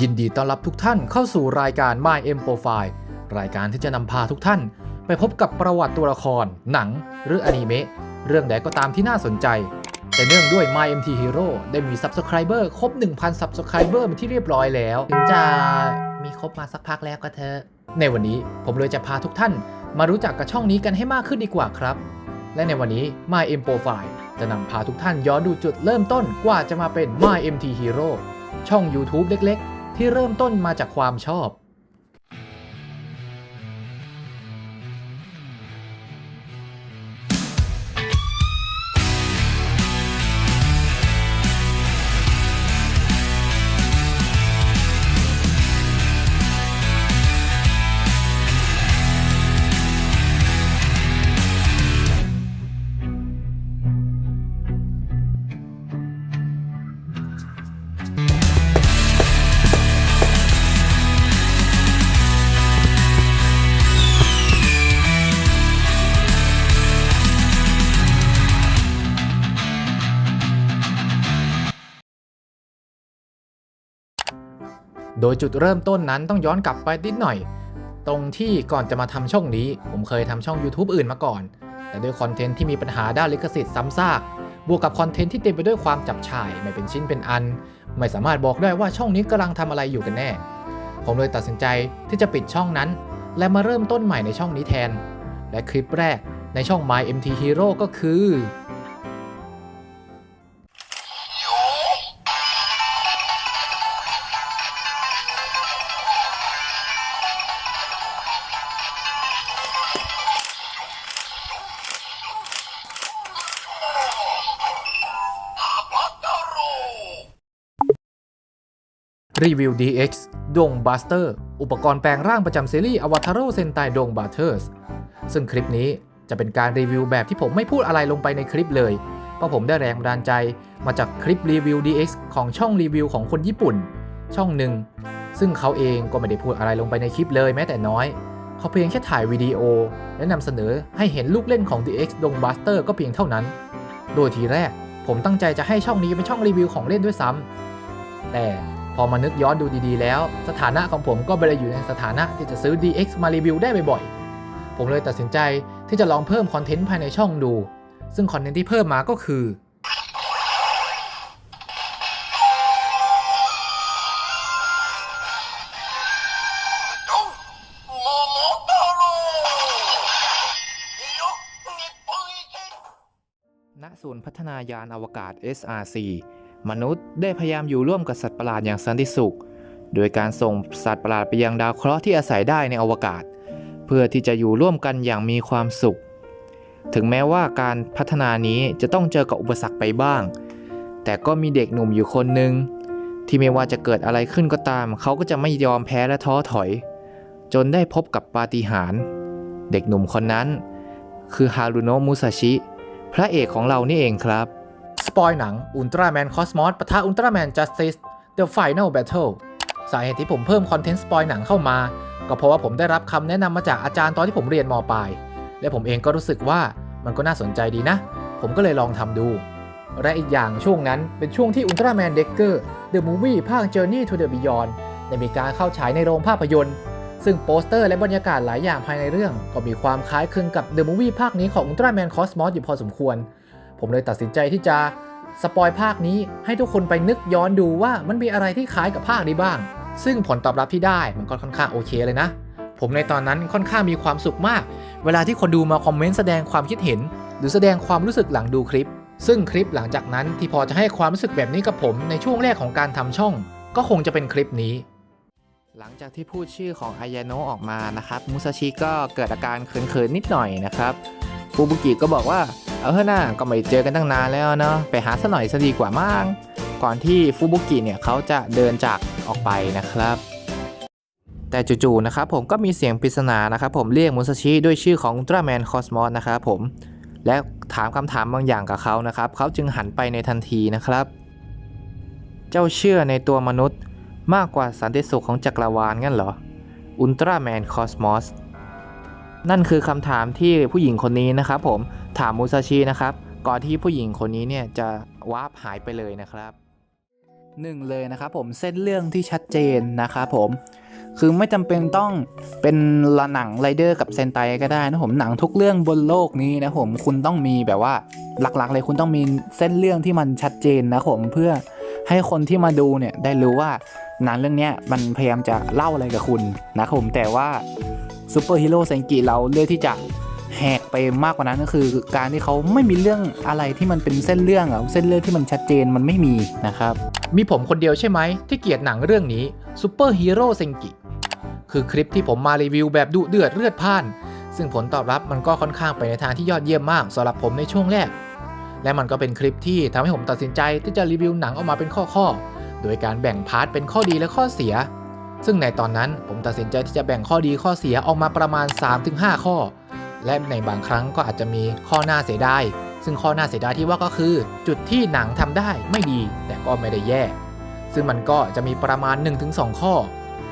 ยินดีต้อนรับทุกท่านเข้าสู่รายการ My M Profile รายการที่จะนำพาทุกท่าน ไปพบกับประวัติตัวละคร หนัง หรืออนิเมะเรื่องใดก็ตามที่น่าสนใจ แต่เนื่องด้วย My MT Hero ได้มี Subscriber ครบ 1,000 Subscriber เป็นที่เรียบร้อยแล้ว ถึงจะมีครบมาสักพักแล้วก็เถอะในวันนี้ผมเลยจะพาทุกท่าน มารู้จักกับช่องนี้กันให้มากขึ้นดีกว่าครับ และในวันนี้ My M Profile จะนำพาทุกท่านย้อนดูจุดเริ่มต้นกว่าจะมาเป็น My MT Hero ช่อง YouTube เล็กๆ ที่เริ่มต้นมาจากความชอบ โดยจุดเริ่มต้นนั้นต้องย้อนกลับไปนิดหน่อย ตรงที่ก่อนจะมาทำช่องนี้ ผมเคยทำช่อง YouTube อื่นมาก่อน แต่ด้วยคอนเทนต์ที่มีปัญหาด้านลิขสิทธิ์ซ้ำซาก บวกกับคอนเทนต์ที่เต็มไปด้วยความจับฉ่ายไม่เป็นชิ้นเป็นอัน ไม่สามารถบอกได้ว่าช่องนี้กำลังทำอะไรอยู่กันแน่ ผมเลยตัดสินใจที่จะปิดช่องนั้น และมาเริ่มต้นใหม่ในช่องนี้แทน และคลิปแรกในช่อง My MT Hero ก็คือ รีวิว DX ดงบัสเตอร์ อุปกรณ์แปลงร่างประจำซีรีส์อวตารเซนไตดงบัตเทอร์สซึ่งคลิปนี้จะเป็นการรีวิวแบบที่ผมไม่พูดอะไรลงไปในคลิปเลย เพราะผมได้แรงบันดาลใจมาจากคลิปรีวิว DX ของช่องรีวิวของคนญี่ปุ่น ช่องหนึ่ง ซึ่งเขาเองก็ไม่ได้พูดอะไรลงไปในคลิปเลยแม้แต่น้อย เขาเพียงแค่ถ่ายวิดีโอ และนำเสนอให้เห็นลูกเล่นของ DX ดงบัสเตอร์ก็เพียงเท่านั้น โดยทีแรกผมตั้งใจจะให้ช่องนี้เป็นช่องรีวิวของเล่นด้วยซ้ำแต่ พอมานึกย้อนดูดีๆแล้ว สถานะของผมก็ไม่ได้อยู่ในสถานะที่จะซื้อ DX มารีวิวได้บ่อยๆ ผมเลยตัดสินใจที่จะลองเพิ่มคอนเทนต์ภายในช่องดู ซึ่งคอนเทนต์ที่เพิ่มมาก็คือ ณศูนย์พัฒนายานอวกาศ SRC มนุษย์ได้พยายามอยู่ร่วมกับสัตว์ประหลาดอย่างสันติสุข โดยการส่งสัตว์ประหลาดไปยังดาวเคราะห์ที่อาศัยได้ในอวกาศ เพื่อที่จะอยู่ร่วมกันอย่างมีความสุข ถึงแม้ว่าการพัฒนานี้จะต้องเจอกับอุปสรรคไปบ้าง แต่ก็มีเด็กหนุ่มอยู่คนหนึ่งที่ไม่ว่าจะเกิดอะไรขึ้นก็ตาม เขาก็จะไม่ยอมแพ้และท้อถอย จนได้พบกับปาฏิหาริย์เด็กหนุ่มคนนั้น คือฮารุโนะมุซาชิ พระเอกของเรานี่เองครับ สปอยหนังอุลตร้าแมนคอสมอสปะทะอุลตร้าแมนจัสติส The Final Battle สาเหตุที่ผมเพิ่มคอนเทนต์สปอยหนังเข้ามา ก็เพราะว่าผมได้รับคำแนะนำมาจากอาจารย์ตอนที่ผมเรียนมปลาย และผมเองก็รู้สึกว่ามันก็น่าสนใจดีนะ ผมก็เลยลองทำดู และอีกอย่างช่วงนั้นเป็นช่วงที่อุลตร้าแมนเด็กเกอร์ The Movie ภาค Journey to the Beyond ได้มีการเข้าฉายในโรงภาพยนตร์ ซึ่งโปสเตอร์และบรรยากาศหลายอย่างภายในเรื่อง ก็มีความคล้ายคลึงกับ The Movie ภาคนี้ของ Ultraman Cosmos อยู่พอสมควร ผมเลยตัดสินใจที่จะสปอยภาคนี้ให้ทุกคนไปนึกย้อนดูว่ามันมีอะไรที่คล้ายกับภาคนี้บ้าง ซึ่งผลตอบรับที่ได้มันก็ค่อนข้างโอเคเลยนะ ผมในตอนนั้นค่อนข้างมีความสุขมาก เวลาที่คนดูมาคอมเมนต์แสดงความคิดเห็น หรือแสดงความรู้สึกหลังดูคลิป ซึ่งคลิปหลังจากนั้นที่พอจะให้ความรู้สึกแบบนี้กับผมในช่วงแรกของการทำช่อง ก็คงจะเป็นคลิปนี้ หลังจากที่พูดชื่อของอายาโนะออกมานะครับมุซาชิก็เกิดอาการเขินๆนิดหน่อยนะครับ ฟูบุกิก็บอกว่า เอาเถอะนะก็ไม่เจอกันตั้งนานแล้วเนาะไปหาซะหน่อยซะดีกว่ามั้งก่อนที่ฟูบุกิเนี่ยเขาจะเดินจากออกไปนะครับ แต่จู่ๆนะครับผมก็มีเสียงปริศนานะครับผมเรียกมุซาชิด้วยชื่อของอุลตร้าแมนคอสมอสนะครับผมและถามคำถามบางอย่างกับเขานะครับ เขาจึงหันไปในทันทีนะครับ เจ้าเชื่อในตัวมนุษย์มากกว่าสันติสุขของจักรวาลงั้นเหรออุลตร้าแมนคอสมอส นั่นคือคำถามที่ผู้หญิงคนนี้นะครับผมถามมูซาชินะครับ ก่อนที่ผู้หญิงคนนี้เนี่ยจะวาร์ปหายไปเลยนะครับหนึ่งเลยนะครับผมเส้นเรื่องที่ชัดเจนนะครับผมคือไม่จำเป็นต้องเป็นละหนังไรเดอร์กับเซนไตก็ได้นะผมหนังทุกเรื่องบนโลกนี้นะผมคุณต้องมีแบบว่าหลักๆ เลยคุณต้องมีเส้นเรื่องที่มันชัดเจนนะผมเพื่อให้คนที่มาดูเนี่ยได้รู้ว่าหนังเรื่องนี้มันพยายามจะเล่าอะไรกับคุณนะครับผมแต่ว่า ซูเปอร์ฮีโร่เซนกิเราเลือกที่จะแหกไปมากกว่านั้นก็คือ การที่เขาไม่มีเรื่องอะไรที่มันเป็นเส้นเรื่องอะเส้นเรื่องที่มันชัดเจนมันไม่มีนะครับ มีผมคนเดียวใช่ไหมที่เกลียดหนังเรื่องนี้ซูเปอร์ฮีโร่เซนกิคือคลิปที่ผมมารีวิวแบบดุเดือดเลือดพ่าน ซึ่งผลตอบรับมันก็ค่อนข้างไปในทางที่ยอดเยี่ยมมากสำหรับผมในช่วงแรก และมันก็เป็นคลิปที่ทำให้ผมตัดสินใจที่จะรีวิวหนังออกมาเป็นข้อๆโดยการแบ่งพาร์ทเป็นข้อดีและข้อเสีย ซึ่งในตอนนั้นผมตัดสินใจที่จะแบ่งข้อดีข้อเสียออกมาประมาณ 3-5 ข้อ และในบางครั้งก็อาจจะมีข้อหน้าเสียดายซึ่งข้อหน้าเสียดายที่ว่าก็คือ จุดที่หนังทำได้ไม่ดีแต่ก็ไม่ได้แย่ ซึ่งมันก็จะมีประมาณ 1-2 ข้อ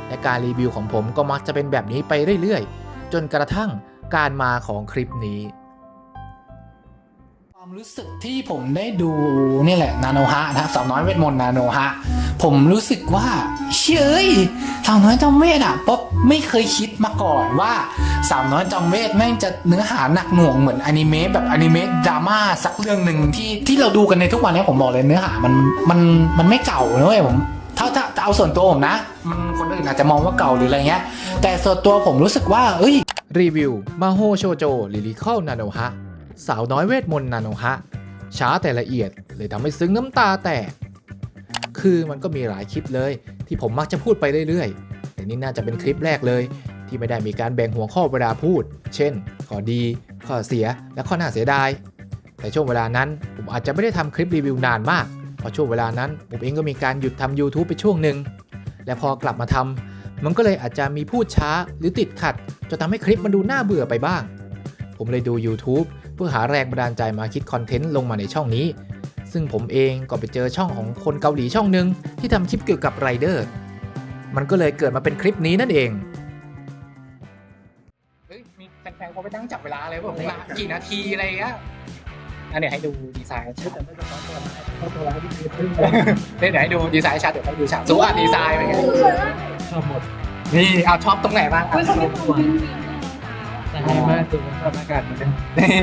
และการรีวิวของผมก็มักจะเป็นแบบนี้ไปเรื่อยๆ จนกระทั่งการมาของคลิปนี้ ความรู้สึกที่ผมได้ดูนี่แหละนาโนฮะนะครับสาวน้อยเวทมนต์นาโนฮะผมรู้สึกว่าเชยสาวน้อยจอมเวทอะป๊อปไม่เคยคิดมาก่อนว่าสาวน้อยจอมเวทแม่งจะเนื้อหาหนักหน่วงเหมือนอนิเมะแบบอนิเมะดราม่าสักเรื่องหนึ่งที่ที่เราดูกันในทุกวันนี้ผมบอกเลยเนื้อหามันมันมันไม่เก่านะเว้ยผมถ้าถ้าถ้าเอาส่วนตัวผมนะ มันคนอื่นอาจจะมองว่าเก่าหรืออะไรเงี้ย แต่ส่วนตัวผมรู้สึกว่าเอ้ยรีวิวมาโฮโชโจลิลิคอลนาโนฮะ สาวน้อยเวทมนต์นาโนฮะ ช้าแต่ละเอียดเลยทำให้ซึ้งน้ำตาแตก คือมันก็มีหลายคลิปเลย ที่ผมมักจะพูดไปเรื่อยๆ แต่นี่น่าจะเป็นคลิปแรกเลย ที่ไม่ได้มีการแบ่งหัวข้อเวลาพูด เช่น ข้อดี ข้อเสีย และข้อน่าเสียดาย แต่ช่วงเวลานั้นผมอาจจะไม่ได้ทำคลิปรีวิวนานมาก เพราะช่วงเวลานั้นผมเองก็มีการหยุดทำ YouTube ไปช่วงหนึ่ง และพอกลับมาทำมันก็เลยอาจจะมีพูดช้าหรือติดขัดจนทำให้คลิปมันดูน่าเบื่อไปบ้าง ผมเลยดู YouTube เพื่อหาแรงบันดาลใจมาคิดคอนเทนต์ลงมาในช่องนี้ ซึ่งผมเองก็ไปเจอช่องของคนเกาหลีช่องหนึ่งที่ทำคลิปเกี่ยวกับไรเดอร์ มันก็เลยเกิดมาเป็นคลิปนี้นั่นเอง เฮ้ย มีแฟนๆเขาไปตั้งจับเวลาเลยแบบนากี่นาทีอะไรเงี้ยอันเดี๋ยวให้ดูดีไซน์ชัดเดี๋ยวให้ดูดีไซน์ชัดเดี๋ยวให้ดูชัดสู้อะดีไซน์เป็นไงชอบหมด นี่เอาชอบตรงไหนบ้างอะ ชอบทุกวันแต่ให้มากสุดชอบอากาศเหมือนกันนี่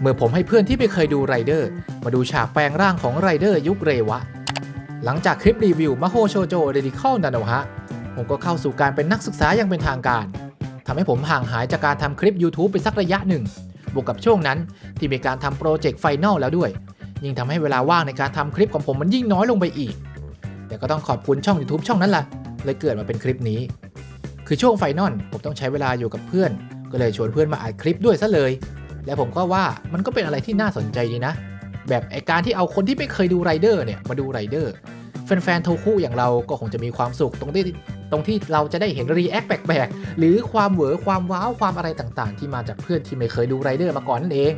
เมื่อผมให้เพื่อนที่ไม่เคยดูไรเดอร์ มาดูฉากแปลงร่างของไรเดอร์ยุคเรวะ หลังจากคลิปรีวิวมาโฮโชโจเดดิคอลนาโนฮะ ผมก็เข้าสู่การเป็นนักศึกษาอย่างเป็นทางการทำให้ผมห่างหายจากการทำคลิป YouTube ไปสักระยะหนึ่ง บวกกับช่วงนั้นที่มีการทำโปรเจกต์ไฟแนลแล้วด้วย ยิ่งทำให้เวลาว่างในการทำคลิปของผมมันยิ่งน้อยลงไปอีก แต่ก็ต้องขอบคุณช่อง YouTube ช่องนั้นแหละเลยเกิดมาเป็นคลิปนี้ คือช่วงไฟนอลผมต้องใช้เวลาอยู่กับเพื่อน ก็เลยชวนเพื่อนมาอัดคลิปด้วยซะเลย และผมก็ว่ามันก็เป็นอะไรที่น่าสนใจดีนะ แบบไอการที่เอาคนที่ไม่เคยดูไรเดอร์เนี่ยมาดูไรเดอร์แฟนๆโทคุอย่างเราก็คงจะมีความสุขตรงที่ตรงที่เราจะได้เห็นรีแอคแปลกๆ หรือความเหวอความว้าว ความอะไรต่างๆ ที่มาจากเพื่อนที่ไม่เคยดูไรเดอร์มาก่อนนั่นเอง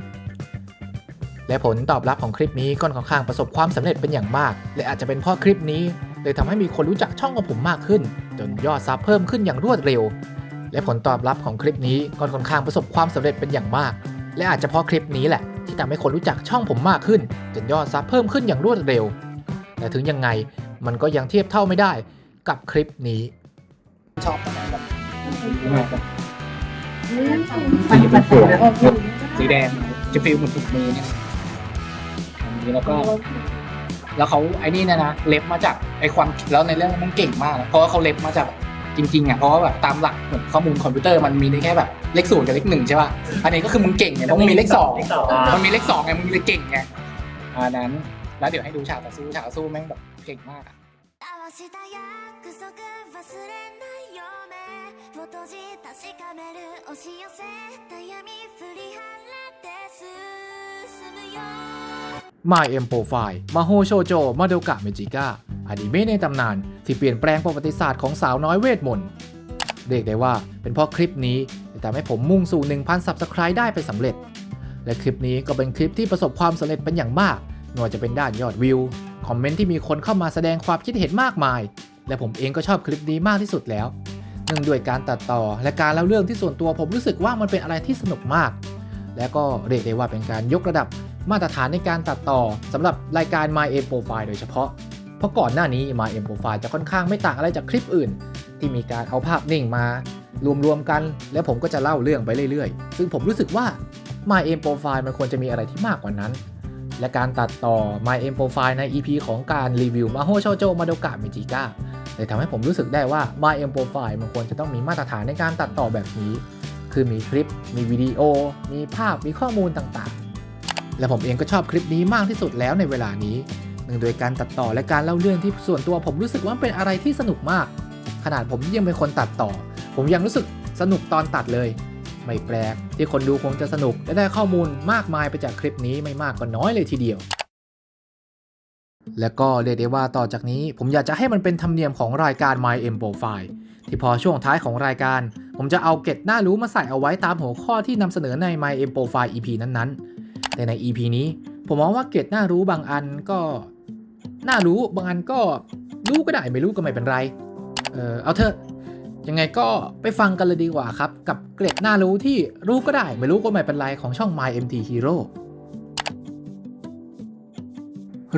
และผลตอบรับของคลิปนี้ก็ค่อนข้างประสบความสำเร็จเป็นอย่างมาก และอาจจะเป็นเพราะคลิปนี้ เลยทำให้มีคนรู้จักช่องของผมมากขึ้น จนยอดซับเพิ่มขึ้นอย่างรวดเร็ว และผลตอบรับของคลิปนี้ก็ค่อนข้างประสบความสำเร็จเป็นอย่างมาก และอาจจะเพราะคลิปนี้แหละ ที่ทำให้คนรู้จักช่องผมมากขึ้น จนยอดซับเพิ่มขึ้นอย่างรวดเร็ว แต่ถึงยังไงมันก็ยังเทียบเท่าไม่ได้กับคลิปนี้ชอบตรงไหนแบบสีมันสวยสีแดงจะฟีลเหมือนถูกมือเนี่ยอันนี้แล้วก็ แล้วเขาไอ้นี่เนะนะเล็บมาจากไอ้ความแล้วในเรื่องมันเก่งมากนะเพราะว่าเขาเล็บมาจากจริงๆอ่ะเพราะว่าแบบตามหลักเหมือนข้อมูลคอมพิวเตอร์มันมีได้แค่แบบเลขศูนย์กับเลขหนึ่งใช่ป่ะอันนี้ก็คือมึงเก่งไงเพราะมึงมีเลขสองมันมีเลขสองไงมึงเลยเก่งไงอันนั้น แล้วเดี๋ยวให้ดูฉากต่อสู้ฉากต่อสู้แม่งแบบเก่งมากอ่ะ 交わした約束忘れないよ目を閉じ確かめる押し寄せた闇振り払って進むよ My M Profile มาโฮโชโจมาโดกะเมจิก้าอนิเมะในตำนานที่เปลี่ยนแปลงประวัติศาสตร์ของสาวน้อยเวทมนต์เรียกได้ว่าเป็นเพราะคลิปนี้ที่ทำให้ผมมุ่งสู่ 1,000 Subscribe ได้ไปสำเร็จ และคลิปนี้ก็เป็นคลิปที่ประสบความสำเร็จเป็นอย่างมากไม่ว่าจะเป็นด้านยอดวิว คอมเมนต์ที่มีคนเข้ามาแสดงความคิดเห็นมากมาย และผมเองก็ชอบคลิปนี้มากที่สุดแล้วเนื่องด้วยการตัดต่อและการเล่าเรื่องที่ส่วนตัวผมรู้สึกว่ามันเป็นอะไรที่สนุกมาก และก็เรียกได้ว่าเป็นการยกระดับ มาตรฐานในการตัดต่อสำหรับรายการ My M Profile โดยเฉพาะ เพราะก่อนหน้านี้ My M Profile จะค่อนข้างไม่ต่างอะไรจากคลิปอื่น ที่มีการเอาภาพนิ่งมารวมๆกัน แล้วผมก็จะเล่าเรื่องไปเรื่อยๆ ซึ่งผมรู้สึกว่า My M Profile มันควรจะมีอะไรที่มากกว่านั้น และการตัดต่อ My M Profile ใน EP ของการรีวิวมาโฮโชโจมาโดกะเมจิก้าเลยทำให้ผมรู้สึกได้ว่า My M Profile มันควรจะต้องมีมาตรฐานในการตัดต่อแบบนี้ คือมีคลิป มีวิดีโอ มีภาพ มีข้อมูลต่างๆ และผมเองก็ชอบคลิปนี้มากที่สุดแล้วในเวลานี้เนื่งโดยการตัดต่อและการเล่าเรื่องที่ส่วนตัวผมรู้สึกว่าเป็นอะไรที่สนุกมาก ขนาดผมยังเป็นคนตัดต่อ ผมยังรู้สึกสนุกตอนตัดเลย ไม่แปลกที่คนดูคงจะสนุกและได้ข้อมูลมากมายไปจากคลิปนี้ไม่มากก็น้อยเลยทีเดียว และก็เรียกได้ว่าต่อจากนี้ ผมอยากจะให้มันเป็นธรรมเนียมของรายการ My M Profile ที่พอช่วงท้ายของรายการ ผมจะเอาเก็ดน่ารู้มาใส่เอาไว้ตามหัวข้อที่นำเสนอใน My M Profile EP นั้นๆ แต่ใน EP นี้ผมมองว่าเกร็ดน่ารู้บางอันก็น่ารู้บางอันก็รู้ก็ได้ไม่รู้ก็ไม่เป็นไร เออเอาเถอะยังไงก็ไปฟังกันเลยดีกว่าครับ กับเกร็ดน่ารู้ที่รู้ก็ได้ไม่รู้ก็ไม่เป็นไรของช่อง My MT Hero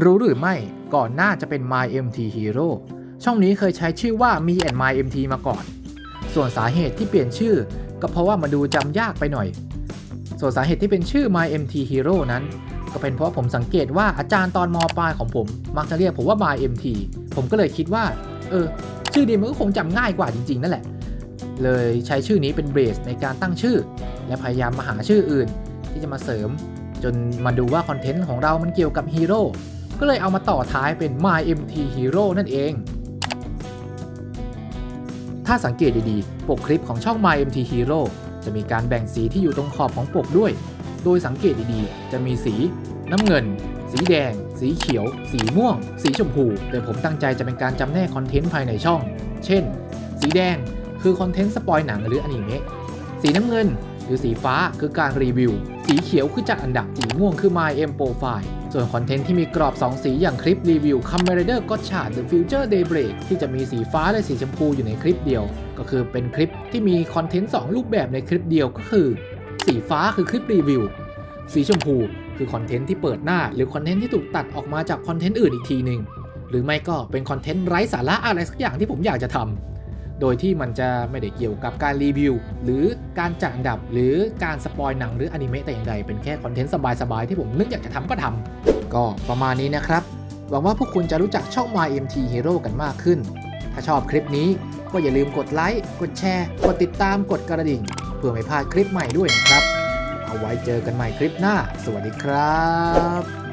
รู้หรือไม่ก่อนหน้าจะเป็น My MT Hero ช่องนี้เคยใช้ชื่อว่า Me and My MT มาก่อน ส่วนสาเหตุที่เปลี่ยนชื่อ ก็เพราะว่ามันดูจำยากไปหน่อย ส่วนสาเหตุที่เป็นชื่อ My MT Hero นั้น ก็เป็นเพราะผมสังเกตว่าอาจารย์ตอนมปลายของผม มักจะเรียกผมว่า My MT ผมก็เลยคิดว่า เออ ชื่อดีมันก็คงจำง่ายกว่าจริง ๆ นั่นแหละ เลยใช้ชื่อนี้เป็นเบสในการตั้งชื่อ และพยายามมาหาชื่ออื่น ที่จะมาเสริม จนมาดูว่าคอนเทนต์ของเรามันเกี่ยวกับฮีโร่ก็เลยเอามาต่อท้ายเป็น My MT Hero นั่นเอง ถ้าสังเกตดีๆ ปกคลิปของช่อง My MT Hero จะมีการแบ่งสีที่อยู่ตรงขอบของปกด้วย โดยสังเกตดีๆ จะมีสี น้ำเงิน สีแดง สีเขียว สีม่วง สีชมพู แต่ผมตั้งใจจะเป็นการจำแนกคอนเทนต์ภายในช่อง เช่น สีแดงคือคอนเทนต์สปอยหนังหรืออนิเมะ สีน้ำเงิน หรือสีฟ้าคือการรีวิว สีเขียวคือจัดอันดับ สีม่วงคือ My M Profile ส่วนคอนเทนต์ที่มีกรอบ 2 สีอย่างคลิปรีวิว c a m e r a d e r g o t c h a The Future Daybreak ที่จะมีสีฟ้าและสีชมพูอยู่ในคลิปเดียว ก็คือเป็นคลิปที่มีคอนเทนต์ 2 รูปแบบในคลิปเดียวก็คือ สีฟ้าคือคลิปรีวิว สีชมพูคือคอนเทนต์ที่เปิดหน้า หรือคอนเทนต์ที่ถูกตัดออกมาจากคอนเทนต์อื่นอีกทีหนึ่งหรือไม่ก็เป็นคอนเทนต์ไร้สาระอะไรสักอย่างที่ผมอยากจะทำ โดยที่มันจะไม่ได้เกี่ยวกับการรีวิว หรือการจัดอันดับ หรือการสปอยหนังหรืออนิเมะแต่อย่างใด เป็นแค่คอนเทนต์สบายๆ ที่ผมนึกอยากจะทำก็ทำก็ประมาณนี้นะครับ หวังว่าพวกคุณจะรู้จักช่อง My MT Hero กันมากขึ้น ถ้าชอบคลิปนี้ก็อย่าลืมกดไลค์ กดแชร์ กดติดตาม กดกระดิ่ง เพื่อไม่พลาดคลิปใหม่ด้วยนะครับ เอาไว้เจอกันใหม่คลิปหน้า สวัสดีครับ